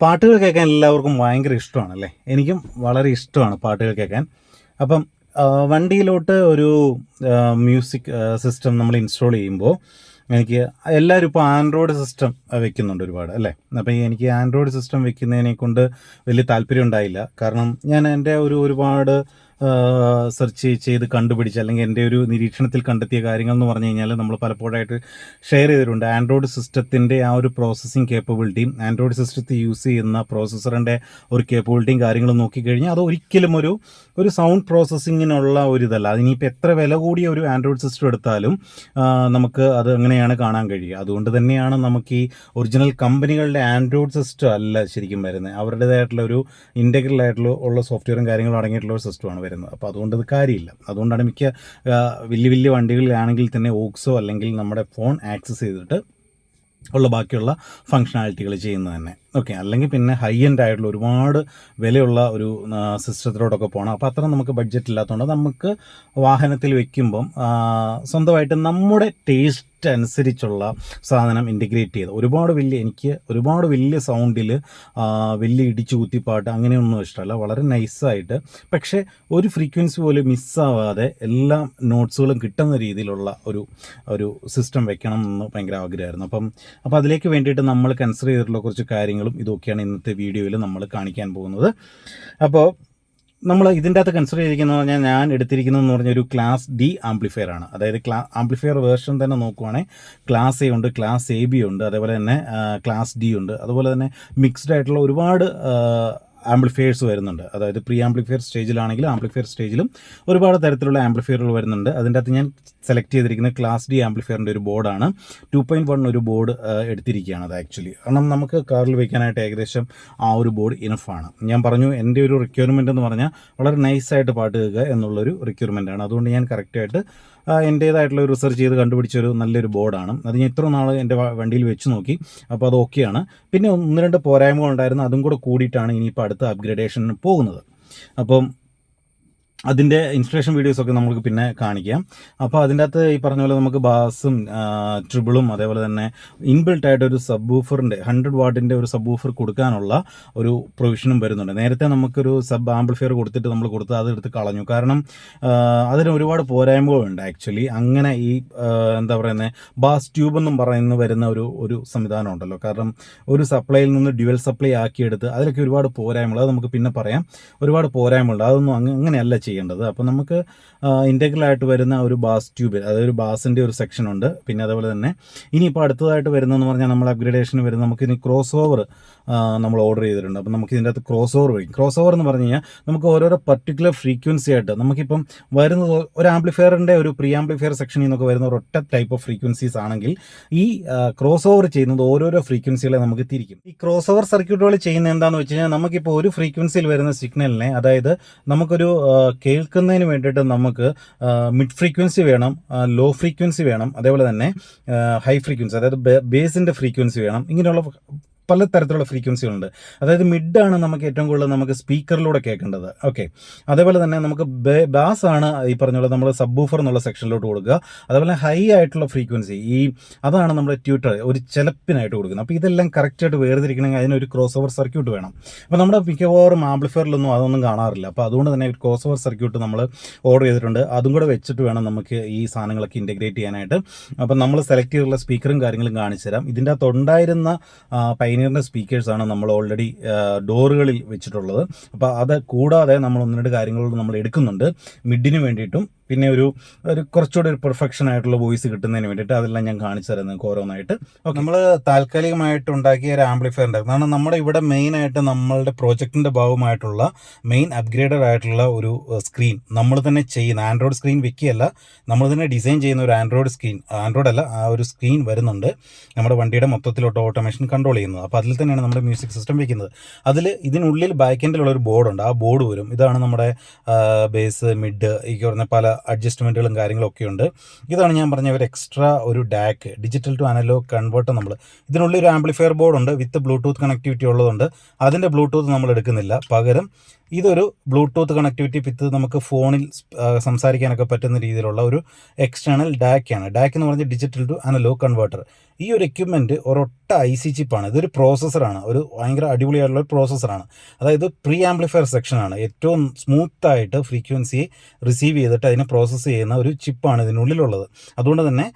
പാട്ടുകൾ കേൾക്കാൻ എല്ലാവർക്കും ഭയങ്കര ഇഷ്ടമാണ് അല്ലേ എനിക്കും വളരെ ഇഷ്ടമാണ് പാട്ടുകൾ കേൾക്കാൻ. അപ്പം വണ്ടിയിലോട്ട് ഒരു മ്യൂസിക് സിസ്റ്റം നമ്മൾ ഇൻസ്റ്റാൾ ചെയ്യുമ്പോൾ എനിക്ക് എല്ലാവരും ഇപ്പോൾ ആൻഡ്രോയിഡ് സിസ്റ്റം വെക്കുന്നുണ്ട് ഒരുപാട് അല്ലേ? അപ്പം എനിക്ക് ആൻഡ്രോയിഡ് സിസ്റ്റം വെക്കുന്നതിനെ കൊണ്ട് വലിയ താല്പര്യം ഉണ്ടായില്ല. കാരണം ഞാൻ എന്റെ ഒരു ഒരുപാട് സെർച്ച് ചെയ്ത് കണ്ടുപിടിച്ച് അല്ലെങ്കിൽ എന്റെ ഒരു നിരീക്ഷണത്തിൽ കണ്ടെത്തിയ കാര്യങ്ങൾ എന്ന് പറഞ്ഞു കഴിഞ്ഞാൽ നമ്മൾ പലപ്പോഴായിട്ട് ഷെയർ ചെയ്തിട്ടുണ്ട്. ആൻഡ്രോയിഡ് സിസ്റ്റത്തിന്റെ ആ ഒരു പ്രോസസ്സിങ് കേപ്പബിലിറ്റിയും ആൻഡ്രോയിഡ് സിസ്റ്റത്തിൽ യൂസ് ചെയ്യുന്ന പ്രോസസ്സറിന്റെ ഒരു കേപ്പബിലിറ്റിയും കാര്യങ്ങളും നോക്കിക്കഴിഞ്ഞാൽ അത് ഒരിക്കലും ഒരു ഒരു സൗണ്ട് പ്രോസസ്സിങ്ങിനുള്ള ഒരു ഇതല്ല അതിനിപ്പോൾ എത്ര വില കൂടിയ ഒരു ആൻഡ്രോയിഡ് സിസ്റ്റം എടുത്താലും നമുക്ക് അത് അങ്ങനെയാണ് കാണാൻ കഴിയുക. അതുകൊണ്ട് തന്നെയാണ് നമുക്ക് ഈ ഒറിജിനൽ കമ്പനികളുടെ ആൻഡ്രോയിഡ് സിസ്റ്റം അല്ല ശരിക്കും വരുന്നത്. അവരുടേതായിട്ടുള്ള ഒരു ഇന്റഗ്രൽ ആയിട്ടുള്ള ഉള്ള സോഫ്റ്റ്വെയറും കാര്യങ്ങളും അടങ്ങിയിട്ടുള്ള ഒരു സിസ്റ്റമാണ് വരുന്നത്. അപ്പോൾ അതുകൊണ്ട് അത് കാര്യമില്ല. അതുകൊണ്ടാണ് മിക്ക വലിയ വലിയ വണ്ടികളിലാണെങ്കിൽ തന്നെ ഓക്സോ അല്ലെങ്കിൽ നമ്മുടെ ഫോൺ ആക്സസ് ചെയ്തിട്ട് ഉള്ള ബാക്കിയുള്ള ഫങ്ഷണാലിറ്റികൾ ചെയ്യുന്നത് തന്നെ. ഓക്കെ അല്ലെങ്കിൽ പിന്നെ ഹൈ എൻഡ് ആയിട്ടുള്ള ഒരുപാട് വിലയുള്ള ഒരു സിസ്റ്റത്തിലോട്ടൊക്കെ പോകണം അപ്പോൾ അത്ര നമുക്ക് ബഡ്ജറ്റ് ഇല്ലാത്തതുകൊണ്ട് നമുക്ക് വാഹനത്തിൽ വെക്കുമ്പം സ്വന്തമായിട്ട് നമ്മുടെ ടേസ്റ്റ് അനുസരിച്ചുള്ള സാധനം ഇന്റഗ്രേറ്റ് ചെയ്ത്. ഒരുപാട് വലിയ എനിക്ക് ഒരുപാട് വലിയ സൗണ്ടിൽ വലിയ ഇടിച്ചു കുത്തിപ്പാട്ട് അങ്ങനെയൊന്നും ഇഷ്ടമല്ല. വളരെ നൈസായിട്ട് പക്ഷേ ഒരു ഫ്രീക്വൻസി പോലും മിസ്സാവാതെ എല്ലാ നോട്ട്സുകളും കിട്ടുന്ന രീതിയിലുള്ള ഒരു ഒരു സിസ്റ്റം വെക്കണം എന്ന് ഭയങ്കര ആഗ്രഹമായിരുന്നു. അപ്പം അപ്പോൾ അതിലേക്ക് വേണ്ടിയിട്ട് നമ്മൾ കൺസിഡർ ചെയ്തിട്ടുള്ള കുറച്ച് കാര്യങ്ങളും ഇതൊക്കെയാണ് ഇന്നത്തെ വീഡിയോയിൽ നമ്മൾ കാണിക്കാൻ പോകുന്നത്. അപ്പോൾ നമ്മൾ ഇതിന്റെ അകത്ത് കൺസിഡർ ചെയ്തിരിക്കുന്നത് പറഞ്ഞാൽ ഞാൻ എടുത്തിരിക്കുന്നതെന്ന് പറഞ്ഞ ഒരു ക്ലാസ് ഡി ആംപ്ലിഫയർ ആണ്. അതായത് ക്ലാ ആംപ്ലിഫയർ വേർഷൻ തന്നെ നോക്കുവാണെങ്കിൽ ക്ലാസ് എ ഉണ്ട് ക്ലാസ് എ ബി ഉണ്ട് അതേപോലെ തന്നെ ക്ലാസ് ഡി ഉണ്ട്. അതുപോലെ തന്നെ മിക്സ്ഡ് ആയിട്ടുള്ള ഒരുപാട് ആംപ്ലിഫയേഴ്സ് വരുന്നുണ്ട്. അതായത് പ്രീ ആംപ്ലിഫയർ സ്റ്റേജിലാണെങ്കിലും ആംപ്ലിഫയർ സ്റ്റേജിലും ഒരുപാട് തരത്തിലുള്ള ആംപ്ലിഫയറുകൾ വരുന്നുണ്ട്. അതിന്റെ അകത്ത് ഞാൻ സെലക്ട് ചെയ്തിരിക്കുന്ന ക്ലാസ് ഡി ആംപ്ലിഫയറിന്റെ ഒരു ബോർഡാണ്. ടു പോയിന്റ് വൺ ഒരു ബോർഡ് എടുത്തിരിക്കുകയാണ് അത് ആക്ച്വലി കാരണം നമുക്ക് കാറിൽ വയ്ക്കാനായിട്ട് ഏകദേശം ആ ഒരു ബോർഡ് ഇനഫാണ് ഞാൻ പറഞ്ഞു എന്റെ ഒരു റിക്വയർമെന്റ് എന്ന് പറഞ്ഞാൽ വളരെ നൈസായിട്ട് പാട്ട് കേൾക്കുക എന്നുള്ളൊരു റിക്വയർമെന്റ് ആണ്. അതുകൊണ്ട് ഞാൻ കറക്റ്റായിട്ട് എന്റേതായിട്ടുള്ള റിസർച്ച് ചെയ്ത് കണ്ടുപിടിച്ചൊരു നല്ലൊരു ബോർഡാണ്. അത് ഞാൻ ഇത്ര നാൾ എന്റെ വണ്ടിയിൽ വെച്ച് നോക്കി. അപ്പോൾ അത് ഓക്കെയാണ്. പിന്നെ ഒന്ന് രണ്ട് പോരായ്മകൾ ഉണ്ടായിരുന്നു. അതും കൂടെ കൂടിയിട്ടാണ് ഇനിയിപ്പോൾ അടുത്ത അപ്ഗ്രഡേഷന് പോകുന്നത്. അപ്പം അതിന്റെ ഇൻസ്പിറേഷൻ വീഡിയോസൊക്കെ നമുക്ക് പിന്നെ കാണിക്കാം. അപ്പോൾ അതിന്റെ അകത്ത് ഈ പറഞ്ഞ പോലെ നമുക്ക് ബാസും ട്രിബിളും അതേപോലെ തന്നെ ഇൻബിൽട്ട് ആയിട്ട് ഒരു സബ് ബൂഫറിന്റെ ഹൺഡ്രഡ് വാട്ടിന്റെ ഒരു സബ് ബൂഫർ കൊടുക്കാനുള്ള ഒരു പ്രൊവിഷനും വരുന്നുണ്ട്. നേരത്തെ നമുക്കൊരു സബ് ആംപ്ലിഫയർ കൊടുത്തിട്ട് നമ്മൾ കൊടുത്ത് അത് എടുത്ത് കളഞ്ഞു. കാരണം അതിന് ഒരുപാട് പോരായ്മകളുണ്ട് ആക്ച്വലി അങ്ങനെ ഈ എന്താ പറയുന്നത് ബാസ് ട്യൂബ് എന്നും പറയുന്ന വരുന്ന ഒരു ഒരു സംവിധാനം ഉണ്ടല്ലോ. കാരണം ഒരു സപ്ലൈയിൽ നിന്ന് ഡ്യുവൽ സപ്ലൈ ആക്കിയെടുത്ത് അതിലൊക്കെ ഒരുപാട് പോരായ്മകൾ അത് നമുക്ക് പിന്നെ പറയാം. ഒരുപാട് പോരായ്മകളുണ്ട്. അതൊന്നും അങ്ങ അങ്ങനെയല്ല ചെയ്യേണ്ടത്. അപ്പോൾ നമുക്ക് ഇന്റഗ്രൽ ആയിട്ട് വരുന്ന ഒരു ബാസ് ട്യൂബ് അതായത് ഒരു ബാസിന്റെ ഒരു സെക്ഷൻ ഉണ്ട്. പിന്നെ അതുപോലെ തന്നെ ഇനിയിപ്പോൾ അടുത്തതായിട്ട് വരുന്നതെന്ന് പറഞ്ഞാൽ നമ്മൾ അപ്ഗ്രേഡേഷൻ വരുന്ന നമുക്ക് ഇനി ക്രോസ് ഓവർ നമ്മൾ ഓർഡർ ചെയ്തിട്ടുണ്ട്. അപ്പോൾ നമുക്ക് ഇതിന്റെ അകത്ത് ക്രോസ് ഓവർ വരും ക്രോസ് ഓവർ എന്ന് പറഞ്ഞു കഴിഞ്ഞാൽ നമുക്ക് ഓരോരോ പർട്ടിക്കുലർ ഫ്രീക്വൻസി ആയിട്ട് നമുക്കിപ്പം വരുന്നത് ഒരു ആംപ്ലിഫയറിന്റെ ഒരു പ്രീ ആംപ്ലിഫയർ സെക്ഷനിൽ നിന്നൊക്കെ വരുന്ന ഒരൊറ്റ ടൈപ്പ് ഓഫ് ഫ്രീക്വൻസീസ് ആണെങ്കിൽ ഈ ക്രോസ് ഓവർ ചെയ്യുന്നത് ഓരോരോ ഫ്രീക്വൻസികളെ നമുക്ക് തിരിക്കും. ഈ ക്രോസ് ഓവർ സർക്യൂട്ടുകൾ ചെയ്യുന്ന എന്താണെന്ന് വെച്ച് കഴിഞ്ഞാൽ നമുക്കിപ്പോൾ ഒരു ഫ്രീക്വൻസിയിൽ വരുന്ന സിഗ്നലിനെ അതായത് നമുക്കൊരു കേൾക്കുന്നതിന് വേണ്ടിയിട്ട് നമുക്ക് മിഡ് ഫ്രീക്വൻസി വേണം ലോ ഫ്രീക്വൻസി വേണം അതേപോലെ തന്നെ ഹൈ ഫ്രീക്വൻസി അതായത് ബേസിന്റെ ഫ്രീക്വൻസി വേണം ഇങ്ങനെയുള്ള പല തരത്തിലുള്ള ഫ്രീക്വൻസികളുണ്ട്. അതായത് മിഡ് ആണ് നമുക്ക് ഏറ്റവും കൂടുതൽ നമുക്ക് സ്പീക്കറിലൂടെ കേൾക്കേണ്ടത്. ഓക്കെ. അതേപോലെ തന്നെ നമുക്ക് ബാസ് ആണ് ഈ പറഞ്ഞ നമ്മൾ സബ്ബൂഫർ എന്നുള്ള സെക്ഷനിലോട്ട് കൊടുക്കുക. അതേപോലെ ഹൈ ആയിട്ടുള്ള ഫ്രീക്വൻസി ഈ അതാണ് നമ്മുടെ ട്യൂട്ടർ ഒരു ചിലപ്പിനായിട്ട് കൊടുക്കുന്നത്. അപ്പോൾ ഇതെല്ലാം കറക്റ്റായിട്ട് വേർതിരിക്കണമെങ്കിൽ അതിനൊരു ക്രോസ് ഓവർ സർക്യൂട്ട് വേണം. അപ്പോൾ നമ്മുടെ മിക്കവാറും ആംപ്ലിഫയറിലൊന്നും അതൊന്നും കാണാറില്ല. അപ്പോൾ അതുകൊണ്ട് തന്നെ ഒരു ക്രോസ് ഓവർ സർക്യൂട്ട് നമ്മൾ ഓർഡർ ചെയ്തിട്ടുണ്ട്. അതും കൂടെ വെച്ചിട്ട് വേണം നമുക്ക് ഈ സാധനങ്ങളൊക്കെ ഇന്റഗ്രേറ്റ് ചെയ്യാനായിട്ട്. അപ്പം നമ്മൾ സെലക്ട് ചെയ്തിട്ടുള്ള സ്പീക്കറും കാര്യങ്ങളും കാണിച്ചു തരാം ഇതിന്റെ അകത്ത് ഉണ്ടായിരുന്ന പൈനിയറിന്റെ സ്പീക്കേഴ്സാണ് നമ്മൾ ഓൾറെഡി ഡോറുകളിൽ വെച്ചിട്ടുള്ളത്. അപ്പോൾ അത് കൂടാതെ നമ്മൾ ഒന്ന് രണ്ട് കാര്യങ്ങളോട് നമ്മൾ എടുക്കുന്നുണ്ട്. മിഡിന് വേണ്ടിയിട്ടും പിന്നെ ഒരു ഒരു കുറച്ചുകൂടി ഒരു പെർഫെക്ഷൻ ആയിട്ടുള്ള വോയിസ് കിട്ടുന്നതിന് വേണ്ടിയിട്ട് അതെല്ലാം ഞാൻ കാണിച്ചു തരാം നിങ്ങൾക്ക് ഓരോന്നായിട്ട് നമ്മൾ താൽക്കാലികമായിട്ട് ഉണ്ടാക്കിയ ഒരു ആംപ്ലിഫയർ ഉണ്ടായിരുന്നു. കാരണം നമ്മുടെ ഇവിടെ മെയിൻ ആയിട്ട് നമ്മളുടെ പ്രോജക്റ്റിന്റെ ഭാഗമായിട്ടുള്ള മെയിൻ അപ്ഗ്രേഡഡ് ആയിട്ടുള്ള ഒരു സ്ക്രീൻ നമ്മൾ തന്നെ ചെയ്യുന്ന ആൻഡ്രോയിഡ് സ്ക്രീൻ വെക്കുകയല്ല നമ്മൾ തന്നെ ഡിസൈൻ ചെയ്യുന്ന ഒരു ആൻഡ്രോയിഡ് സ്ക്രീൻ ആൻഡ്രോയിഡ് അല്ല ആ ഒരു സ്ക്രീൻ വരുന്നുണ്ട് നമ്മുടെ വണ്ടിയുടെ മൊത്തത്തിലോട്ട് ഓട്ടോമേഷൻ കൺട്രോൾ ചെയ്യുന്നത്. അപ്പോൾ അതിൽ തന്നെയാണ് നമ്മുടെ മ്യൂസിക് സിസ്റ്റം വെക്കുന്നത്. അതിൽ ഇതിനുള്ളിൽ ബാക്ക് എൻഡിലുള്ള ഒരു ബോർഡുണ്ട് ആ ബോർഡ് വരും ഇതാണ് നമ്മുടെ ബേസ് മിഡ് ഈ പറഞ്ഞ പല അഡ്ജസ്റ്റ്മെന്റുകളും കാര്യങ്ങളൊക്കെ ഉണ്ട്. ഇതാണ് ഞാൻ പറഞ്ഞ ഒരു എക്സ്ട്രാ ഒരു DAC digital to analog converter നമ്മൾ ഇതിനുള്ളിൽ ഒരു ആംപ്ലിഫയർ ബോർഡ് ഉണ്ട് വിത്ത് ബ്ലൂടൂത്ത് കണക്ടിവിറ്റി ഉള്ളതുണ്ട്. അതിന്റെ ബ്ലൂടൂത്ത് നമ്മൾ എടുക്കുന്നില്ല. പകരം ഇതൊരു ബ്ലൂടൂത്ത് കണക്ടിവിറ്റി വിത്ത് നമുക്ക് ഫോണിൽ സംസാരിക്കാനൊക്കെ പറ്റുന്ന രീതിയിലുള്ള ഒരു എക്സ്റ്റേണൽ ഡാക്കാണ് ഡാക്ക് എന്ന് പറഞ്ഞാൽ ഡിജിറ്റൽ ടു അനലോഗ് കൺവേർട്ടർ ഈ ഒരു എക്യുപ്മെന്റ് ഒരൊട്ട ഐ സി ചിപ്പാണ് ഇതൊരു പ്രോസസ്സറാണ് ഒരു ഭയങ്കര അടിപൊളിയായിട്ടുള്ള ഒരു പ്രോസസ്സറാണ് അതായത് പ്രീ ആംപ്ലിഫയർ സെക്ഷനാണ് ഏറ്റവും സ്മൂത്തായിട്ട് ഫ്രീക്വൻസി റിസീവ് ചെയ്തിട്ട് അതിനെ പ്രോസസ്സ് ചെയ്യുന്ന ഒരു ചിപ്പാണ് ഇതിനുള്ളിലുള്ളത്. അതുകൊണ്ട് തന്നെ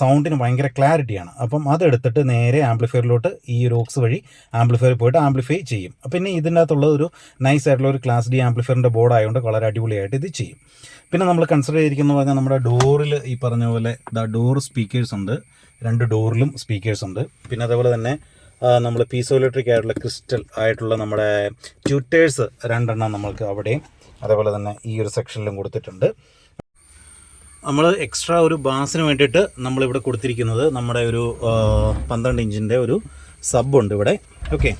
സൗണ്ടിന് ഭയങ്കര ക്ലാരിറ്റിയാണ് അപ്പം അതെടുത്തിട്ട് നേരെ ആംപ്ലിഫയറിലോട്ട് ഈ ഒരു ഓക്സ് വഴി ആംപ്ലിഫയർ പോയിട്ട് ആംപ്ലിഫൈ ചെയ്യും. പിന്നെ ഇതിന്റെ അകത്തുള്ള ഒരു നൈസ് ആയിട്ടുള്ള ഒരു ക്ലാസ് ഡി ആംപ്ലിഫയറിന്റെ ബോർഡ് ആയതുകൊണ്ട് വളരെ അടിപൊളിയായിട്ട് ഇത് ചെയ്യും. പിന്നെ നമ്മൾ കൺസിഡർ ചെയ്തിരിക്കുന്ന പറഞ്ഞാൽ നമ്മുടെ ഡോറിൽ ഈ പറഞ്ഞ പോലെ ദ ഡോർ സ്പീക്കേഴ്സ് ഉണ്ട്. രണ്ട് ഡോറിലും സ്പീക്കേഴ്സ് ഉണ്ട്. പിന്നെ അതേപോലെ തന്നെ നമ്മൾ പീസോ ഇലക്ട്രിക് ആയിട്ടുള്ള ക്രിസ്റ്റൽ ആയിട്ടുള്ള നമ്മുടെ ട്യൂട്ടേഴ്സ് രണ്ടെണ്ണം നമ്മൾക്ക് അവിടെയും അതേപോലെ തന്നെ ഈ ഒരു സെക്ഷനിലും കൊടുത്തിട്ടുണ്ട്. നമ്മൾ എക്സ്ട്രാ ഒരു ബാസിന് വേണ്ടിയിട്ട് നമ്മളിവിടെ കൊടുത്തിരിക്കുന്നത് നമ്മുടെ ഒരു പന്ത്രണ്ട് ഇഞ്ചിന്റെ ഒരു സബ് ഉണ്ട് ഇവിടെ. ഓക്കെ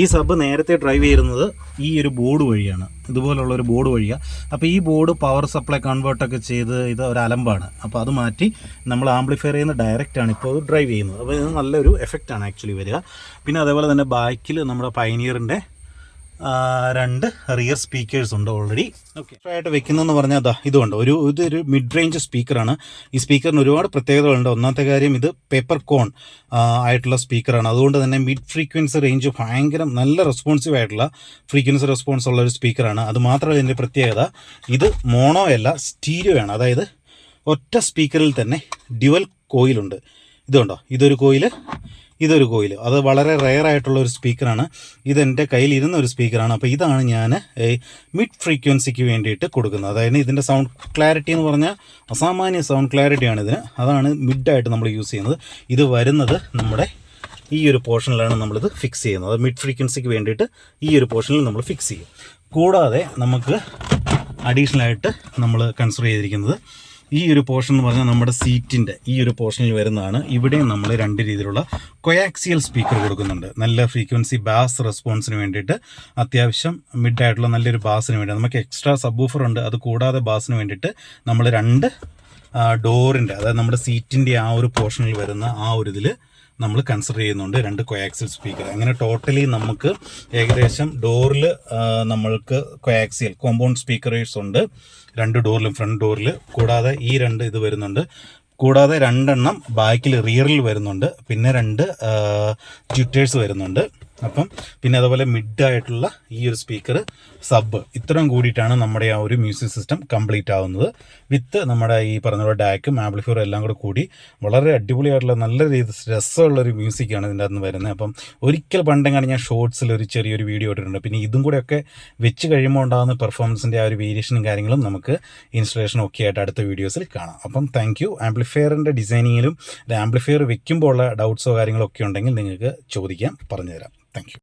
ഈ സബ് നേരത്തെ ഡ്രൈവ് ചെയ്യുന്നത് ഈ ഒരു ബോർഡ് വഴിയാണ്. ഇതുപോലുള്ള ഒരു ബോർഡ് വഴിയാണ് അപ്പോൾ ഈ ബോർഡ് പവർ സപ്ലൈ കൺവേർട്ടൊക്കെ ചെയ്ത് ഇത് ഒരു അലമ്പാണ്. അപ്പോൾ അത് മാറ്റി നമ്മൾ ആംപ്ലിഫയർ ചെയ്യുന്ന ഡയറക്റ്റാണ് ഇപ്പോൾ ഡ്രൈവ് ചെയ്യുന്നത്. അപ്പോൾ ഇത് നല്ലൊരു എഫക്റ്റാണ് ആക്ച്വലി വരിക. പിന്നെ അതേപോലെ തന്നെ ബാക്കിൽ നമ്മുടെ പൈനിയറിന്റെ രണ്ട് റിയർ സ്പീക്കേഴ്സ് ഉണ്ട് ഓൾറെഡി ഓക്കെ ആയിട്ട് വെക്കുന്നതെന്ന് പറഞ്ഞാൽ അതാ ഇതുണ്ട് ഒരു ഇതൊരു മിഡ് റേഞ്ച് സ്പീക്കറാണ് ഈ സ്പീക്കറിന് ഒരുപാട് പ്രത്യേകതകളുണ്ട്. ഒന്നാമത്തെ കാര്യം ഇത് പേപ്പർ കോൺ ആയിട്ടുള്ള സ്പീക്കറാണ് അതുകൊണ്ട് തന്നെ മിഡ് ഫ്രീക്വൻസി റേഞ്ച് ഭയങ്കര നല്ല റെസ്പോൺസീവ് ആയിട്ടുള്ള ഫ്രീക്വൻസി റെസ്പോൺസ് ഉള്ള ഒരു സ്പീക്കറാണ് അത് മാത്രമല്ല ഇതിന്റെ പ്രത്യേകത ഇത് മോണോ അല്ല സ്റ്റീരിയോ ആണ്. അതായത് ഒറ്റ സ്പീക്കറിൽ തന്നെ ഡ്യുവൽ കോയിലുണ്ട് ഇതുണ്ടോ ഇതൊരു കോയിൽ ഇതൊരു കോയിൽ. അത് വളരെ റെയർ ആയിട്ടുള്ള ഒരു സ്പീക്കറാണ് ഇത് എന്റെ കയ്യിൽ ഇരുന്ന ഒരു സ്പീക്കറാണ് അപ്പോൾ ഇതാണ് ഞാൻ മിഡ് ഫ്രീക്വൻസിക്ക് വേണ്ടിയിട്ട് കൊടുക്കുന്നത്. അതായത് ഇതിന്റെ സൗണ്ട് ക്ലാരിറ്റി എന്ന് പറഞ്ഞാൽ അസാമാന്യ സൗണ്ട് ക്ലാരിറ്റിയാണ് ഇതിന്. അതാണ് മിഡായിട്ട് നമ്മൾ യൂസ് ചെയ്യുന്നത്. ഇത് വരുന്നത് നമ്മുടെ ഈ ഒരു പോർഷനിലാണ് നമ്മളിത് ഫിക്സ് ചെയ്യുന്നത്. മിഡ് ഫ്രീക്വൻസിക്ക് വേണ്ടിയിട്ട് ഈ ഒരു പോർഷനിൽ നമ്മൾ ഫിക്സ് ചെയ്യും. കൂടാതെ നമുക്ക് അഡീഷണലായിട്ട് നമ്മൾ കൺസിഡർ ചെയ്തിരിക്കുന്നത് ഈ ഒരു പോർഷൻ എന്ന് പറഞ്ഞാൽ നമ്മുടെ സീറ്റിന്റെ ഈ ഒരു പോർഷനിൽ വരുന്നതാണ്. ഇവിടെയും നമ്മൾ രണ്ട് രീതിയിലുള്ള കൊയാക്സിയൽ സ്പീക്കർ കൊടുക്കുന്നുണ്ട്. നല്ല ഫ്രീക്വൻസി ബാസ് റെസ്പോൺസിന് വേണ്ടിയിട്ട് അത്യാവശ്യം മിഡ് ആയിട്ടുള്ള നല്ലൊരു ബാസിന് വേണ്ടി. നമുക്ക് എക്സ്ട്രാ സബ്ബൂഫർ ഉണ്ട്. അത് കൂടാതെ ബാസിന് വേണ്ടിയിട്ട് നമ്മൾ രണ്ട് ഡോറിന്റെ അതായത് നമ്മുടെ സീറ്റിന്റെ ആ ഒരു പോർഷനിൽ വരുന്ന ആ ഒരു ഇതിൽ നമ്മൾ കൺസിഡർ ചെയ്യുന്നുണ്ട് രണ്ട് കൊയാക്സിൽ സ്പീക്കർ അങ്ങനെ ടോട്ടലി നമുക്ക് ഏകദേശം ഡോറിൽ നമ്മൾക്ക് കൊയാക്സിയൽ കോമ്പൗണ്ട് സ്പീക്കറേഴ്സ് ഉണ്ട്. രണ്ട് ഡോറിലും ഫ്രണ്ട് ഡോറിൽ കൂടാതെ ഈ രണ്ട് ഇത് വരുന്നുണ്ട്. കൂടാതെ രണ്ടെണ്ണം ബാക്കിൽ റിയറിൽ വരുന്നുണ്ട്. പിന്നെ രണ്ട് ട്വിറ്റേഴ്സ് വരുന്നുണ്ട്. അപ്പം പിന്നെ അതുപോലെ മിഡ് ആയിട്ടുള്ള ഈ ഒരു സ്പീക്കർ സബ് ഇത്രയും കൂടിയിട്ടാണ് നമ്മുടെ ആ ഒരു മ്യൂസിക് സിസ്റ്റം കംപ്ലീറ്റ് ആവുന്നത്. വിത്ത് നമ്മുടെ ഈ പറഞ്ഞ പോലെ ഡാക്കും ആംപ്ലിഫയറും എല്ലാം കൂടെ കൂടി വളരെ അടിപൊളിയായിട്ടുള്ള നല്ല രീതി രസമുള്ള ഒരു മ്യൂസിക്കാണ് ഇതിന്റെ അകത്ത് വരുന്നത്. അപ്പം ഒരിക്കൽ പണ്ടെങ്ങാണ് ഞാൻ ഷോർട്സിൽ ഒരു ചെറിയൊരു വീഡിയോ ഇട്ടിട്ടുണ്ട്. പിന്നെ ഇതും കൂടെയൊക്കെ വെച്ച് കഴിയുമ്പോൾ ഉണ്ടാകുന്ന പെർഫോമൻസിന്റെ ആ ഒരു വേരിയേഷനും കാര്യങ്ങളും നമുക്ക് ഇൻസ്റ്റലേഷൻ ഒക്കെ ആയിട്ട് അടുത്ത വീഡിയോസിൽ കാണാം. അപ്പം താങ്ക് യു ആംപ്ലിഫയറിന്റെ ഡിസൈനിങ്ങിലും ആംപ്ലിഫയർ വെക്കുമ്പോൾ ഉള്ള ഡൗട്ട്സോ കാര്യങ്ങളോ ഒക്കെ ഉണ്ടെങ്കിൽ നിങ്ങൾക്ക് ചോദിക്കാം പറഞ്ഞുതരാം. Thank you